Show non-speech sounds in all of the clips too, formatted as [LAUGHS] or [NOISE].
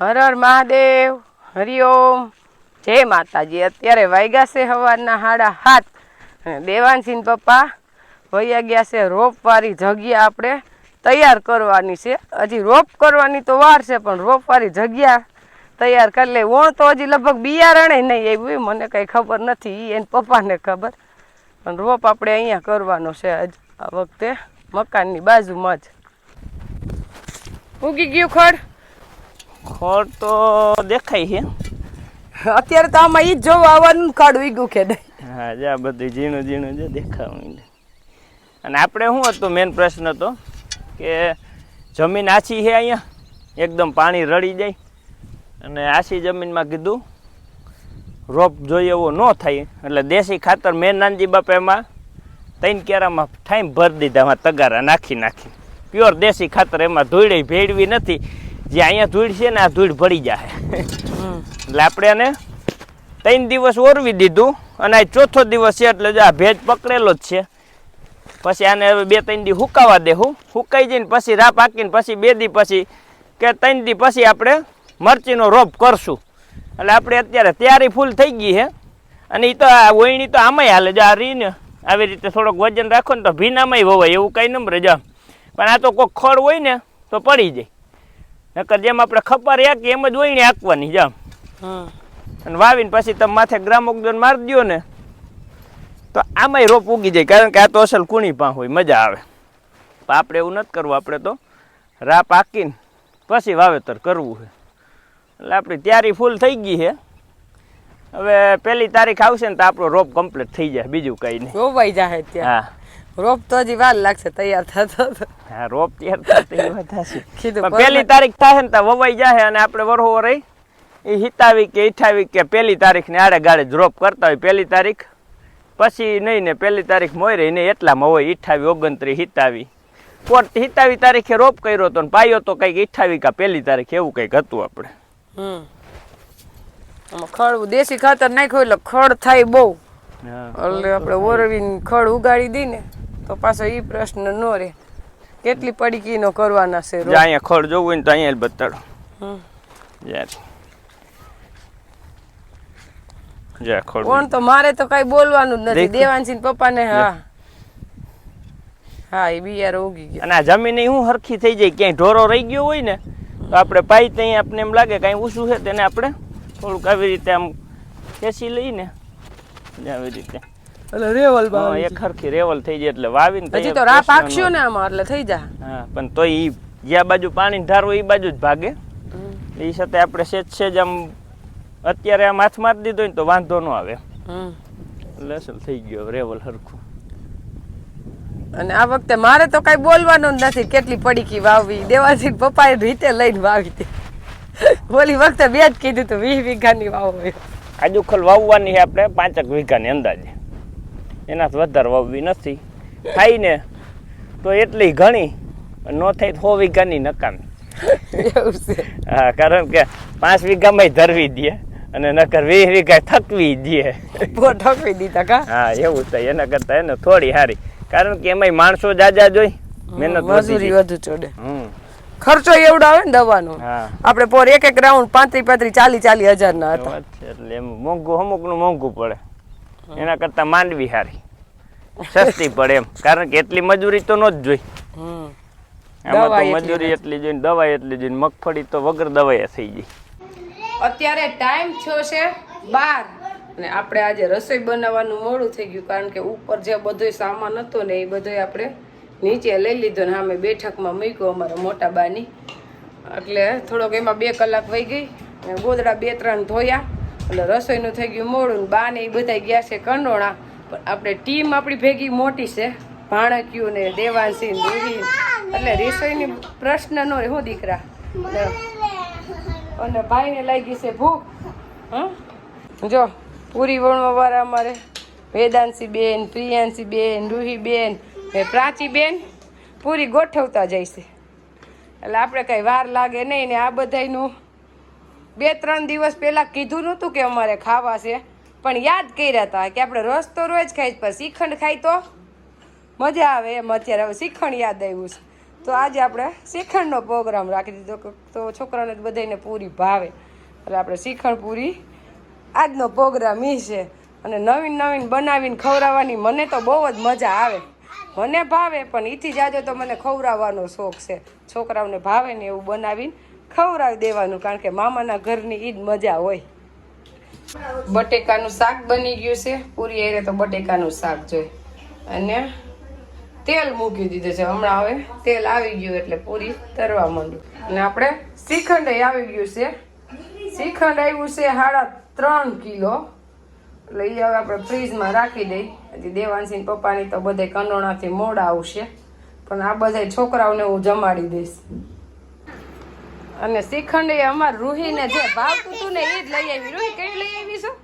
હર હર મહાદેવ હરિઓમ જય માતાજી. અત્યારે વાગ્યા છે સવારના હાડા હાથ. દેવાનસિંહ પપ્પા વૈયા ગયા છે રોપવાળી જગ્યા આપણે તૈયાર કરવાની છે. હજી રોપ કરવાની તો વાર છે, પણ રોપવાળી જગ્યા તૈયાર કરી લે. વણ તો હજી લગભગ બિયારણે નહીં આવ્યું મને કંઈ ખબર નથી એને પપ્પાને ખબર. પણ રોપ આપણે અહીંયા કરવાનો છે આ વખતે મકાનની બાજુમાં જ. ઉગી ગયું ખડ. ખોટ તો દેખાય છે. અત્યારે તો આમાં ઈ જ જોવા આવવાનું કાઢ વીગું કે નહીં. હા જા બધું ઝીણું ઝીણું જો દેખાવું અને આપણે શું હતું મેન પ્રશ્ન હતો કે જમીન આછી છે અહીંયા? એકદમ પાણી રડી જાય. અને આછી જમીનમાં કીધું રોપ જોઈએ એવો ન થાય. એટલે દેશી ખાતર મેં નાનજી બાપા એમાં ત્રણ કેરામાં ઠાઈમ ભરી દીધા એમાં તગારા નાખી નાખી. પ્યોર દેશી ખાતર એમાં ધોઈડે ભેળવી નથી. જે અહીંયા ધૂળ છે ને આ ધૂળ ભળી જાય એટલે આપણે એને ત્રણ દિવસ ઓરવી દીધું અને આ ચોથો દિવસ છે એટલે જો આ ભેજ પકડેલો જ છે. પછી આને હવે બે ત્રણ દી હુકાવા દેવું હુકાઈ જઈને પછી રા પાકીને પછી બે દી પછી કે ત્રણ દી પછી આપણે મરચીનો રોપ કરશું. એટલે આપણે અત્યારે તૈયારી ફૂલ થઈ ગઈ છે. અને એ તો આ ઓયણી તો આમાંય હાલે. જો આ રીને આવી રીતે થોડોક વજન રાખો ને તો ભીનામાંય વવાય. એવું કાંઈ નંબર જ પણ આ તો કોઈ ખડ હોય ને તો પડી જાય. નકર જેમ આપણે ખપર એક એમ જ ઓયણી હાંકવાની જામ અને વાવીને પછી તમે માથે ગ્રામોગદન મારી દો ને તો આમાંય રોપ ઉગી જાય કારણ કે આ તો અસલ કુણી પાં હોય મજા આવે. પણ આપણે એવું નથી કરવું આપણે તો રા પાકીને પછી વાવેતર કરવું છે. એટલે આપણી તૈયારી ફૂલ થઈ ગઈ છે. હવે પેલી તારીખ આવશે ને તો આપણો રોપ કમ્પ્લીટ થઈ જાય બીજું કઈ નહીં. રોપાઈ જાય ત્યાં. હા. રોપ તો હજી વાર લાગશે તૈયાર થતો હા રોપ તૈયાર થતો કીધું પહેલી તારીખ થાય ને તો વવાઈ જાય અને આપણે વરહો રહી એ હિતાવી કે ઈઠાવી કે પહેલી તારીખ ને આડે ગાડે ડ્રોપ કરતા હોય પહેલી તારીખ. પછી નહીં ને પહેલી તારીખ મોય ને એટલામાં હોય ઈઠાવી ઓગણત્રીસ હિતાવી. પોટ હિતાવી તારીખે રોપ કર્યો હતો ને પાયો તો કંઈક ઈઠાવી કા પહેલી તારીખ એવું કંઈક હતું આપણે. હમ. ખડ દેશી ખાતર નાખ્યું એટલે ખડ થાય બહુ. એટલે આપણે ઓરવીને ખડ ઉગાડી દઈ ને તો પાછો એ પ્રશ્ન ન રહે. કેટલી પડીકીનો કરવાના છે અહીંયા ખડ જોવું હોય ને તો અહીંયા બતાડો. ખડ કોણ તો મારે તો કઈ બોલવાનું જ નથી. દેવાનસિંહ પપ્પાને હા. હા એ બિયારો ઉગી ગયા. અને આ જમીન હું હરખી થઈ જાય ક્યાંય ઢોરો રહી ગયો હોય ને તો આપણે પાઈ ત્યાં આપણે એમ લાગે કાંઈ ઊંચું છે તેને આપણે થોડુંક આવી રીતે આમ ખેંચી લઈને આવી રીતે. એટલે રેવલ હા, એક હરખી રેવલ થઈ જાય એટલે વાવીને હજી તો રા પ્રશ્ન ને આમાં એટલે થઈ જા. હા પણ તો એ જ્યાં બાજુ પાણી ધાર એ બાજુ જ ભાગે. એ સાથે આપણે સેજ સેજ આમ અત્યારે આમ હાથ મારી દીધો ને તો વાંધો ન આવે. એટલે અસલ થઈ ગયો રેવલ હરખું. અને આ વખતે મારે તો કઈ બોલવાનું જ નથી. કેટલી પડીકી વાવવી દેવાસિંહ પપ્પાએ રીતે લઈને વાવી હતી. ઓલી વખતે બે જ કીધું તું વીસ વીઘાની વાવો આજુખલ વાવવાની છે આપણે પાંચક વીઘાની અંદાજે. એનાથી વધારે વાવવી નથી. થાય ને તો એટલી ઘણી ન થાય સો વીઘાની નકામી. હા કારણ કે પાંચ વીઘામાં ધરવી દે અને નકર વીસ વીઘા થકવી દે. ઠકવી દીધા કા? હા એવું થાય. એના કરતાં એને થોડી સારી કારણ કે એમાંય માણસો જાજા જોઈ મહેનત મજૂરી વધુ ચડે. હમ. ખર્ચો એવડો આવે ને દવાનો. આપણે પોર એક એક રાઉન્ડ પાંત્રી પાંત્રી ચાલી ચાલી હજાર ના હતા. એટલે એમ મોંઘું અમુકનું મોંઘું પડે. એના કરતા માંડવી હારી. સસ્તી પડે એમ. કારણ કે એટલી મજૂરી તો ન જ જોઈ. દવાઈ તો એટલી મજૂરી એટલી જોઈને દવા એટલી જોઈને મગફળી તો વગર દવાઈ થઈ ગઈ. અત્યારે ટાઈમ થયો છે બાર. અને આપણે આજે રસોઈ બનાવવાનું મોડું થઈ ગયું કારણ કે ઉપર જે બધો સામાન હતો ને એ બધો આપણે નીચે લઈ લીધો ને અમે બેઠકમાં મૂક્યો અમારા મોટા બાની. એટલે થોડોક એમાં બે કલાક વહી ગઈ. અને ગોદડા બે ત્રણ ધોયા. એટલે રસોઈનું થઈ ગયું મોડું બાને એ બધા ગયા છે કંડોળા પણ આપણે ટીમ આપણી ભેગી મોટી છે. ભાણક્યું ને દેવાંશી દેવી એટલે રસોઈની પ્રશ્ન નો હું દીકરા? અને ભાઈને લાગી છે ભૂખ. હં જો, પૂરી વણવા વાળા અમારે. વેદાંશી બેન, પ્રિયાંશી બેન, રૂહી બેન પ્રાચી બેન પૂરી ગોઠવતા જાય છે એટલે આપણે કઈ વાર લાગે નહીં ને આ બધાયનું બે, ત્રણ દિવસ પહેલા કીધું નહોતું કે અમારે ખાવા છે. પણ યાદ કર્યા હતા કે આપણે રસ તો રોજ ખાઈ પણ શ્રીખંડ ખાઈ તો મજા આવે એમ. અત્યારે હવે શ્રીખંડ યાદ આવ્યું છે. તો આજે આપણે શ્રીખંડનો પ્રોગ્રામ રાખી દીધો તો છોકરાને બધાને પૂરી ભાવે. એટલે આપણે શ્રીખંડ પૂરી આજનો પ્રોગ્રામ એ છે. અને નવીન નવીન બનાવીને ખવડાવવાની મને તો બહુ જ મજા આવે. મને ભાવે, પણ ઈથી જાજો તો મને ખવડાવવાનો શોખ છે. છોકરાઓને ભાવે ને એવું બનાવીને ખવડાવી દેવાનું, કારણ કે મામાના ઘરની ઈ જ મજા હોય. બટેકાનું શાક બની ગયું છે. પૂરી એરે તો બટેકાનું શાક જોઈ. અને તેલ મૂકી દીધું છે. હમણાં હવે તેલ આવી ગયું એટલે પૂરી તરવા માંડ્યું અને આપણે શ્રીખંડ આવી ગયું છે. શ્રીખંડ આવ્યું છે સાડા ત્રણ કિલો. એ હવે આપણે ફ્રીજમાં રાખી દઈ. હજી દેવાંશી પપ્પાની તો બધે કંડોણાથી મોડા આવશે. પણ આ બધા છોકરાઓને હું જમાડી દઈશ. અને શ્રીખંડ એ અમાર રૂહીને જે ભાવતું હતું ને એ જ લઈ આવી. રૂહી કઈ લઈ આવી છો?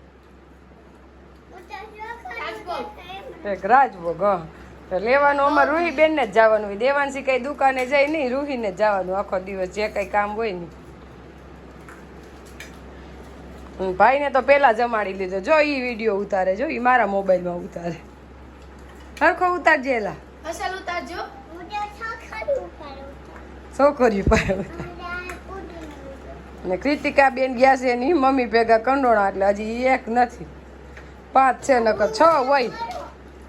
એક રાજભોગ. લેવાનું અમાર રૂહી બેન ને જ જવાનું. હોય દેવાંશી કઈ દુકાને જાય નહીં રૂહીને જ જવાનું. આખો દિવસ જે કઈ કામ હોય ને હમ, ભાઈને તો પેલા જમાડી લીધો. જો ઈ વીડિયો ઉતારે જો ઈ મારા મોબાઈલમાં ઉતારે. હરખો ઉતારજે એલા. અસલ ઉતારજો. છોકરી ઉતાર. અને કૃતિકા બેન ગયા છે એની મમ્મી ભેગા કંડોણા એટલે હજી એક નથી. પાંચ છે નકર છ હોય.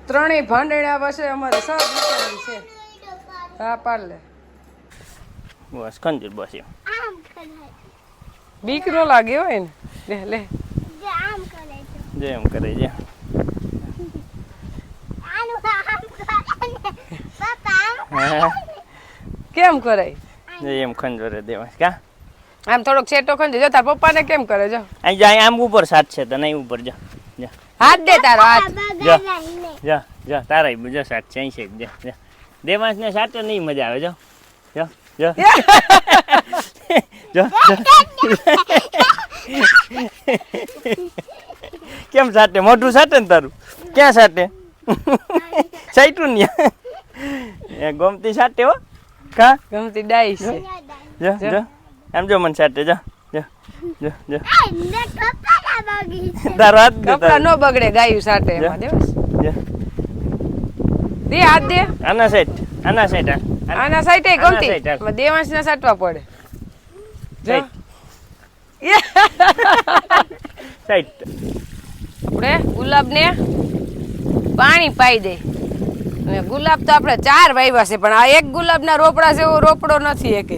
ત્રણેય ભાંડેડા વસે અમારે દીકરી છે. હા પાડ લે. બસ ખંજૂર બસ એમ. બીક નો લાગે હોય ને? લે લે. જે એમ કરે છે. હા? કેમ કરાય જે એમ ખંજોરે દેવાય. કા? આમ થોડોક છેટો ખંજો. જો તાર પપ્પાને કેમ કરે? જો. અહીં જાય અહીં આમ ઉપર સાત છે. તો નહીં ઉપર જા. જા. હાથ દે તારો હાથ. જા. જા જા. તારા બીજો સાત છે. અહીં છે જા જા. દેવાંશ ને સાચો નહીં મજા આવે. જો. જો જો. [LAUGHS] [LAUGHS] જો જો. [LAUGHS] કેમ સાટે? મોઢું સાટે ને તારું? ક્યાં સાટે? સાઈટું ને એ ગોમતી સાટે હો. કા? ગમતી ડાઈ છે. જો જો. આમ જો મને સાટે જો જો જો જો. તારો હાથ કપડા. નો બગડે ગાયું સાટે એમાં દેવાસ જો. દે હાથ દે. આના સાઈટ આના સાઈટ. આના સાઈટે ગમતી. દેવાંશ ના સાટવા પડે. જો. [LAUGHS] સાઈડ. આપણે ગુલાબને પાણી પાઈ દે. અને ગુલાબ તો આપણે ચાર વાવ્યા છે પણ આ એક ગુલાબના રોપડા છે એવો રોપડો નથી એકે.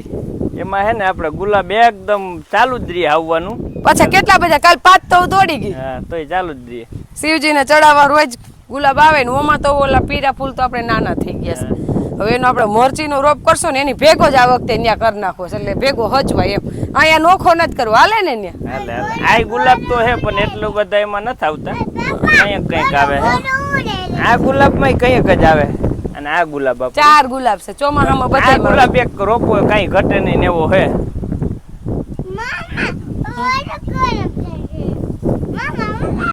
એમાં હે ને આપણે ગુલાબ એકદમ ચાલુ જ રહીએ આવવાનું. પાછા કેટલા બધા? કાલ પાંચ તો દોડી ગઈ. હા તોય ચાલુ જ રહીએ શિવજીને ચડાવવા રોજ ગુલાબ આવે ને ઓમાં તો ઓલા પીરા ફૂલ તો આપણે નાના થઈ ગયા છે. હવે એનો આપણે મોરચીનો રોપ કરશો ને એની ભેગો જ આ વખતે ત્યાં કરી નાખો છે. એટલે ભેગો હચવાય એમ. અહીંયા નોખો નથી કરવો. હાલે ને ત્યાં હાલે હાલે. આ ગુલાબ તો હે પણ એટલું બધા એમાં નથી આવતા. કંઈક કંઈક આવે હે. આ ગુલાબમાં કંઈક જ આવે. અને આ ગુલાબ ચાર ગુલાબ છે. ચોમાસામાં બધા ગુલાબ એક રોપો કઈ ઘટે નહીં ને એવો હે.